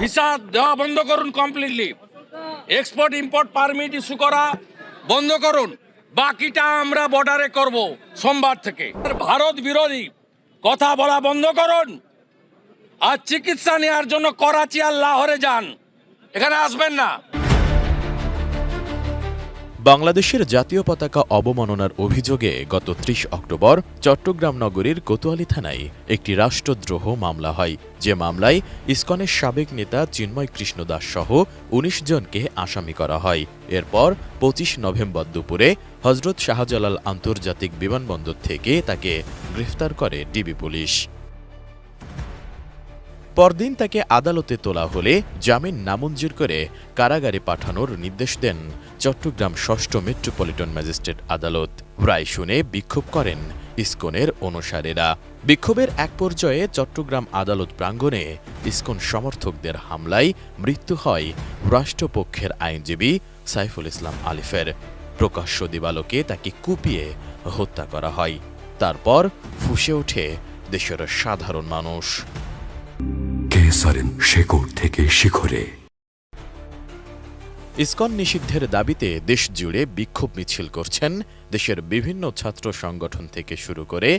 Visa দেওয়া বন্ধ করুন completely export import permit issue করা বন্ধ করুন। বাকিটা আমরা বর্ডারে করব সোমবার থেকে। ভারত বিরোধী, কথা বলা বন্ধ করুন। আর চিকিৎসা নেওয়ার জন্য করাচি আর লাহোরে যান। এখানে আসবেন না। বাংলাদেশের জাতীয় পতাকা অবমাননার অভিযোগে গত ত্রিশ অক্টোবর চট্টগ্রাম নগরীর কোতোয়ালি থানায় একটি রাষ্ট্রদ্রোহ মামলা হয়। যে মামলায় ইসকনের সাবেক নেতা চিন্ময় কৃষ্ণ দাস সহ উনিশ জনকে আসামি করা হয়। এরপর পঁচিশ নভেম্বর দুপুরে হজরত শাহজালাল আন্তর্জাতিক বিমানবন্দর থেকে তাকে গ্রেফতার করে ডিবি পুলিশ। পরদিন তাকে আদালতে তোলা হলে জামিন নামঞ্জুর করে কারাগারে পাঠানোর নির্দেশ দেন চট্টগ্রাম ষষ্ঠ মেট্রোপলিটন ম্যাজিস্ট্রেট আদালত। রায় শুনে বিক্ষোভ করেন ইস্কনের অনুসারীরা। বিক্ষোভের এক পর্যায়ে চট্টগ্রাম আদালত প্রাঙ্গণে ইসকন সমর্থকদের হামলায় মৃত্যু হয় রাষ্ট্রপক্ষের আইনজীবী সাইফুল ইসলাম আলিফের। প্রকাশ্য দিবালোকে তাকে কুপিয়ে হত্যা করা হয়। তারপর ফুসে ওঠে দেশের সাধারণ মানুষ। কেসারেন শেকড় থেকে শিখরে। ইসকন নিষিদ্ধের দাবিতে দেশ জুড়ে বিক্ষোভ মিছিল করছেন দেশের বিভিন্ন ছাত্র সংগঠন থেকে শুরু করে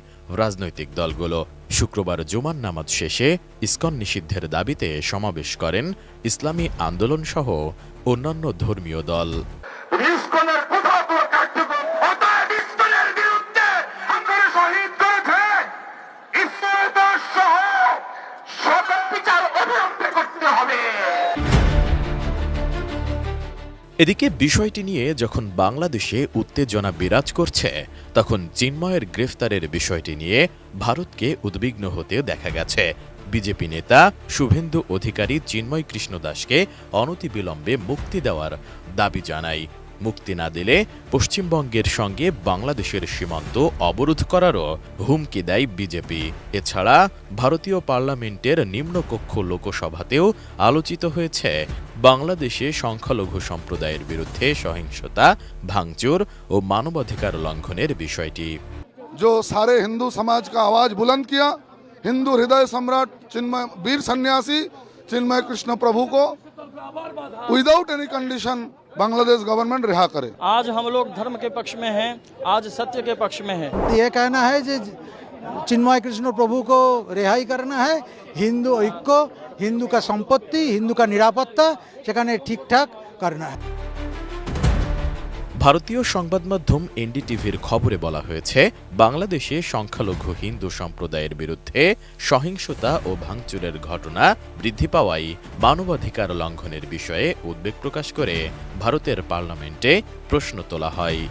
রাজনৈতিক দলগুলো। শুক্রবার জুমার নামাজ শেষে ইসকন নিষিদ্ধের দাবিতে সমাবেশ করেন ইসলামী আন্দোলন সহ অন্যান্য ধর্মীয় দল। এদিকে বিষয়টি নিয়ে যখন বাংলাদেশে উত্তেজনা বিরাজ করছে, তখন চিন্ময়ের গ্রেফতারের বিষয়টি নিয়ে ভারতকে উদ্বিগ্ন হতে দেখা গেছে। বিজেপি নেতা শুভেন্দু অধিকারী চিন্ময় কৃষ্ণ দাসকে অনতিবিলম্বে মুক্তি দেওয়ার দাবি জানায়। মুক্তি না দিলে পশ্চিমবঙ্গের সঙ্গে বাংলাদেশের সীমান্ত অবরোধ করারও হুমকি দেয় বিজেপি এছাড়া ভারতীয় পার্লামেন্টের নিম্নকক্ষ লোকসভাতেও আলোচিত হয়েছে বাংলাদেশে সংখ্যালঘু সম্প্রদায়ের বিরুদ্ধে সহিংসতা ভাঙচুর ও মানবাধিকার লঙ্ঘনের বিষয়টি जो सारे हिंदू समाज का आवाज बुलंद किया हिंदू हृदय सम्राट चिन्मय वीर सन्यासी चिन्मय कृष्ण प्रभु को without any condition Bangladesh government रिहा करे आज हम लोग धर्म के पक्ष में हैं आज सत्य के पक्ष में हैं ये कहना है যে চিন্ময় কৃষ্ণ প্রভু को রেহাই करना है হিন্দু ঐক্য হিন্দু का সম্পত্তি হিন্দু का নিরাপত্তা সেখানে ঠিকঠাক करना है ভারতীয় সংবাদ মাধ্যম এনডিটিভির খবরে বলা হয়েছে, বাংলাদেশে সংখ্যালঘু হিন্দু সম্প্রদায়ের বিরুদ্ধে সহিংসতা ও ভাঙচুরের ঘটনা বৃদ্ধি পাওয়ায় মানবাধিকার লঙ্ঘনের বিষয়ে উদ্বেগ প্রকাশ করে ভারতের পার্লামেন্টে প্রশ্ন তোলা হয়।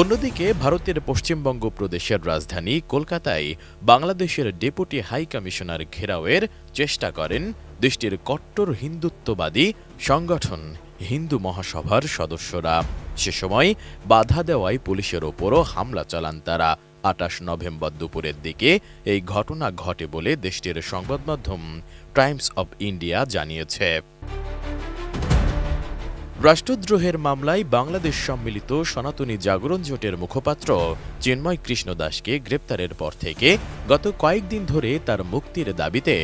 অন্যদিকে, ভারতের পশ্চিমবঙ্গ প্রদেশের রাজধানী কলকাতায় বাংলাদেশের ডেপুটি হাই কমিশনার ঘেরাওয়ের চেষ্টা করেন দেশটির কট্টর হিন্দুত্ববাদী সংগঠন হিন্দু মহাসভার সদস্যরা। সে সময় বাধা দেওয়ায় পুলিশের ওপরও হামলা চালান তারা। আটাশ নভেম্বর দুপুরের দিকে এই ঘটনা ঘটে বলে দেশটির সংবাদমাধ্যম টাইমস অব ইন্ডিয়া জানিয়েছে। রাষ্ট্রদ্রোহের মামলায় বাংলাদেশ সম্মিলিত সনাতনী জাগরণ জোটের মুখপাত্র চিন্ময় কৃষ্ণ দাসকে গ্রেপ্তারের পর থেকে গত কয়েকদিন ধরে তার মুক্তির দাবিতে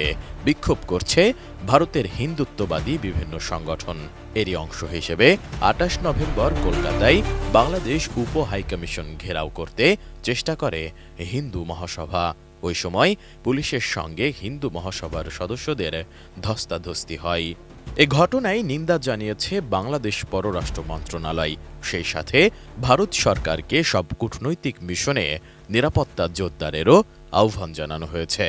বিক্ষোভ করছে ভারতের হিন্দুত্ববাদী বিভিন্ন সংগঠন। এরই অংশ হিসেবে আটাশ নভেম্বর কলকাতায় বাংলাদেশ উপ হাইকমিশন ঘেরাও করতে চেষ্টা করে হিন্দু মহাসভা। ওই সময় পুলিশের সঙ্গে হিন্দু মহাসভার সদস্যদের ধস্তাধস্তি হয়। এ ঘটনায় নিন্দা জানিয়েছে বাংলাদেশ পররাষ্ট্র মন্ত্রণালয়। সেই সাথে ভারত সরকারকে সব কূটনৈতিক মিশনে নিরাপত্তা জোরদারেরও আহ্বান জানানো হয়েছে।